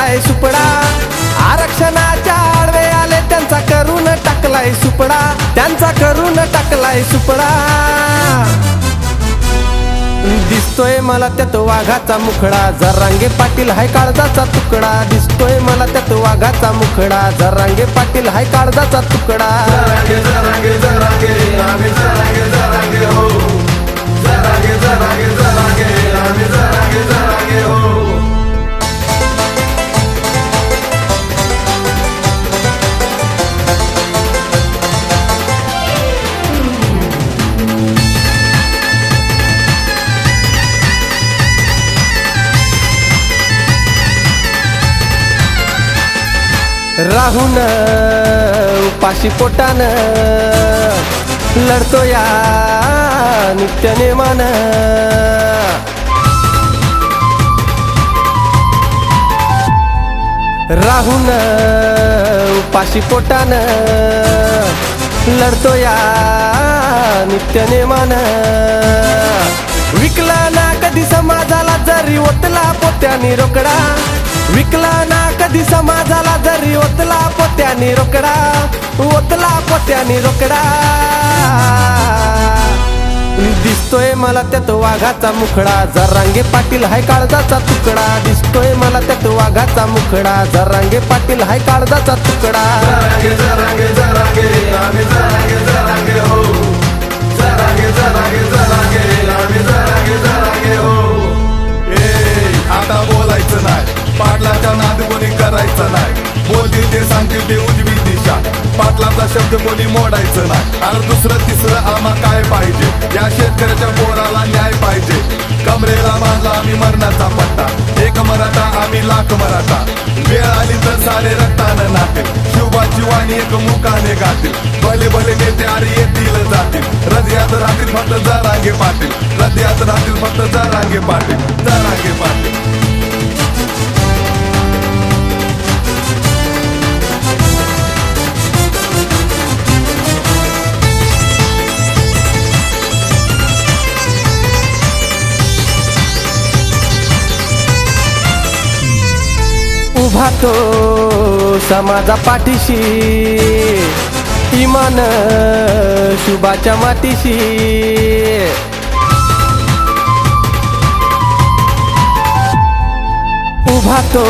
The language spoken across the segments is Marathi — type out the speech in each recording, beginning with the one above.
टाकलाय सुपडा. आरक्षणाच्या आडवे आले त्यांचा करून टाकलाय सुपडा. त्यांचा करून टाकलाय सुपडा. दिसतोय मला त्यात वाघाचा मुखडा. जरांगे पाटील हाय काळजाचा तुकडा. दिसतोय मला त्यात वाघाचा मुखडा. जरांगे पाटील हाय काळजाचा तुकडा. राहून उपाशी पोटानं लढतो या नित्य नेमान. राहून उपाशी पोटानं लढतो या नित्य नेमान. विकला ना कधी समाजाला जरी ओतला पोत्यानी रोकडा. विकला ना कधी समाजाला जरी ओतला पोत्यानी रोकडा ओतला पोत्यानी रोकडा. दिसतोय मला त्यात वाघाचा मुखडा जरांगे पाटील हाय काळजाचा तुकडा. दिसतोय मला त्यात वाघाचा मुखडा जरांगे पाटील हाय काळजाचा तुकडा. ते सांगतील ते उजवी दिशा. पाटलाचा शब्द कोणी मोडायचं नाही. आणि दुसरं तिसरं आम्हा काय पाहिजे? या शेतकऱ्याच्या पोराला न्याय पाहिजे. कमरेला बांधला आम्ही मरणाचा पट्टा. एक मराठा आम्ही लाख मराठा. वेळ आली तर सारे रक्तानं नाते. शिवबाची वाणी एक मुखाने गातील भले भले नेते अरे येतील जातील. रथयात राहतील फक्त जरांगे पाटील. रथयात राहतील फक्त जरांगे पाटील. जरांगे उभा तो समाजा पाठीशी. इमान शुभाच्या मातीशी. उभा तो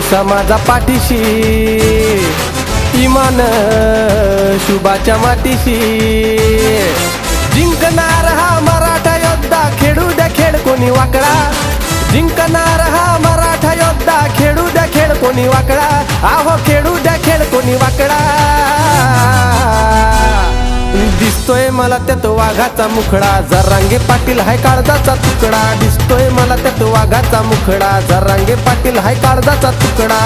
समाजा पाठीशी. इमान शुभाच्या मातीशी. जिंकणार हा मराठा योद्धा खेळू द्या खेळ कोणी वाकडा. जिंकणार कोणी वाकडा? आहो खेळू द्या खेळ कोणी वाकडा? दिसतोय मला त्यात वाघाचा मुखडा. जरांगे पाटील हाय काळजाचा तुकडा. दिसतोय मला त्यात वाघाचा मुखडा. जरांगे पाटील हाय काळजाचा तुकडा.